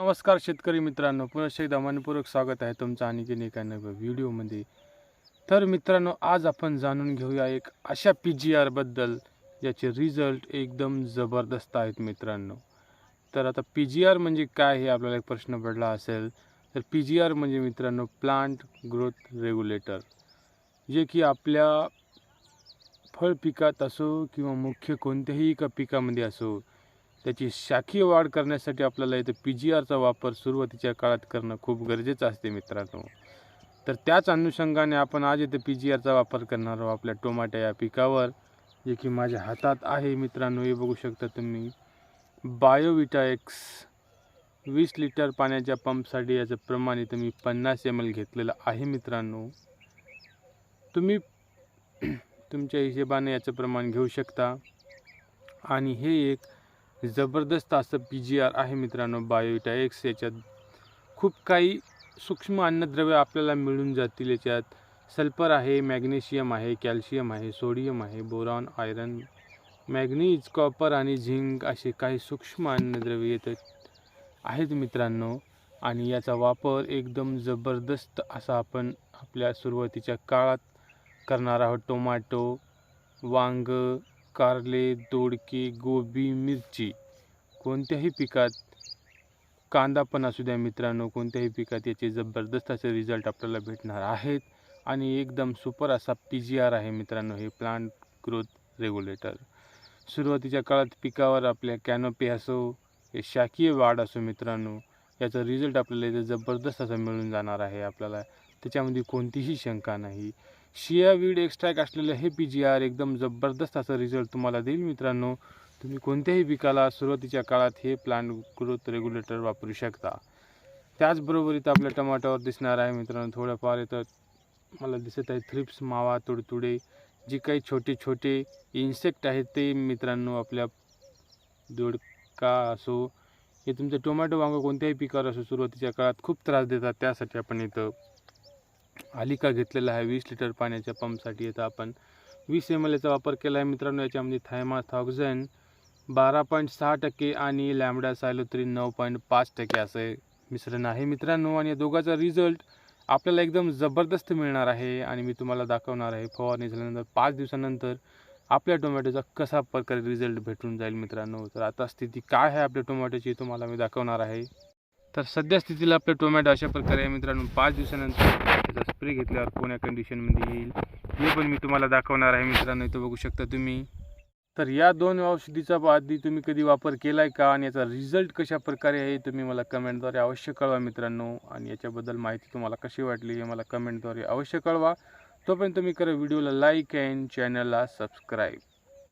नमस्कार शेतकरी मित्रांनो पुन्हा एकदा मनपूर्वक स्वागत आहे तुमचं आणखीन एका नव्या व्हिडिओमध्ये. तर मित्रांनो आज आपण जाणून घेऊया एक अशा पी जी आरबद्दल ज्याचे रिझल्ट एकदम जबरदस्त आहेत मित्रांनो. तर आता पी जी आर म्हणजे काय हे आपल्याला एक प्रश्न पडला असेल तर पी जी आर म्हणजे मित्रांनो प्लांट ग्रोथ रेग्युलेटर जे की आपल्या फळ पिकात असो किंवा मुख्य कोणत्याही एका पिकामध्ये असो त्याची शाखीय वाढ करण्यासाठी आपल्याला इथं पी जी आरचा वापर सुरुवातीच्या काळात करणं खूप गरजेचं असते मित्रांनो. तर त्याच अनुषंगाने आपण आज इथं पी जी आरचा वापर करणार आहोत आपल्या टोमॅटो या पिकावर जे की माझ्या हातात आहे मित्रांनो. हे बघू शकता तुम्ही. बायोविटा एक्स वीस लिटर पाण्याच्या पंपसाठी याचं प्रमाण इथं मी पन्नास एम एल घेतलेलं आहे मित्रांनो. तुम्ही तुमच्या हिशेबाने याचं प्रमाण घेऊ शकता. आणि हे एक जबरदस्त असं पी जी आर आहे मित्रांनो बायोटा एक्स याच्यात. खूप काही सूक्ष्म अन्नद्रव्य आपल्याला मिळून जातील याच्यात. सल्फर आहे मॅग्नेशियम आहे कॅल्शियम आहे सोडियम आहे बोरॉन आयरन मॅग्नीज कॉपर आणि झिंक असे काही सूक्ष्म अन्नद्रव्य येतात आहेत मित्रांनो. आणि याचा वापर एकदम जबरदस्त असा आपण आपल्या सुरुवातीच्या काळात करणार आहोत. टोमॅटो वांग कारले दोडके गोबी मिरची कोणत्याही पिकात कांदा पण असू द्या मित्रांनो कोणत्याही पिकात याचे जबरदस्त असे रिझल्ट आपल्याला भेटणार आहेत. आणि एकदम सुपर असा पी जी आर आहे मित्रांनो हे प्लांट ग्रोथ रेग्युलेटर सुरुवातीच्या काळात पिकावर आपल्या कॅनोपी असो हे शाकीय वाढ असो मित्रांनो याचा रिझल्ट आपल्याला इथे जबरदस्त असा मिळून जाणार आहे आपल्याला. त्याच्यामध्ये कोणतीही शंका नाही. शिया वीड एक्स्ट्रॅक असलेलं हे पी जी आर एकदम जबरदस्त असा रिझल्ट तुम्हाला देईल मित्रांनो. तुम्ही कोणत्याही पिकाला सुरुवातीच्या काळात हे प्लांट ग्रोथ रेग्युलेटर वापरू शकता. त्याचबरोबर इथं आपल्या टमाट्यावर दिसणार आहे मित्रांनो थोडंफार इथं मला दिसत आहे थ्रिप्स मावा तुडतुडे जे काही छोटे छोटे इन्सेक्ट आहेत ते मित्रांनो आपल्या दोडका असो हे तुमचं टोमॅटो वांग कोणत्याही पिकावर असो सुरुवातीच्या काळात खूप त्रास देतात त्यासाठी आपण इथं आलिका घेतलेला आहे. वीस लिटर पाण्याच्या पंपसाठी येतं आपण वीस एम एल एचा वापर केला आहे. मित्रांनो याच्यामध्ये थायमा थॉक्झन बारा पॉईंट सहा टक्के आणि लॅमडा सायलोत्री नऊ पॉईंट पाच टक्के असं मिश्रण आहे. मित्रांनो आणि या दोघांचा रिझल्ट आपल्याला एकदम जबरदस्त मिळणार आहे. आणि मी तुम्हाला दाखवणार आहे फवारणी झाल्यानंतर पाच दिवसानंतर आपल्या टोमॅटोचा कसा प्रकारे रिझल्ट भेटून जाईल मित्रांनो. तर आता स्थिती काय आहे आपल्या टोमॅटोची तुम्हाला मी दाखवणार आहे. तर सध्या स्थितीला आपलं टोमॅटो अशा प्रकारे मित्रांनो. पाच दिवसानंतर त्याचा स्प्रे घेतल्यावर कोण्या कंडिशनमध्ये येईल हे पण मी तुम्हाला दाखवणार आहे मित्रांनो. इथं बघू शकता तुम्ही. तर या दोन औषधीचा आधी तुम्ही कधी वापर केला आहे का आणि याचा रिझल्ट कशा प्रकारे आहे तुम्ही मला कमेंटद्वारे अवश्य कळवा मित्रांनो. आणि याच्याबद्दल माहिती तुम्हाला कशी वाटली हे मला कमेंटद्वारे अवश्य कळवा. तोपर्यंत तुम्ही करा व्हिडिओला लाईक अँड चॅनलला सबस्क्राईब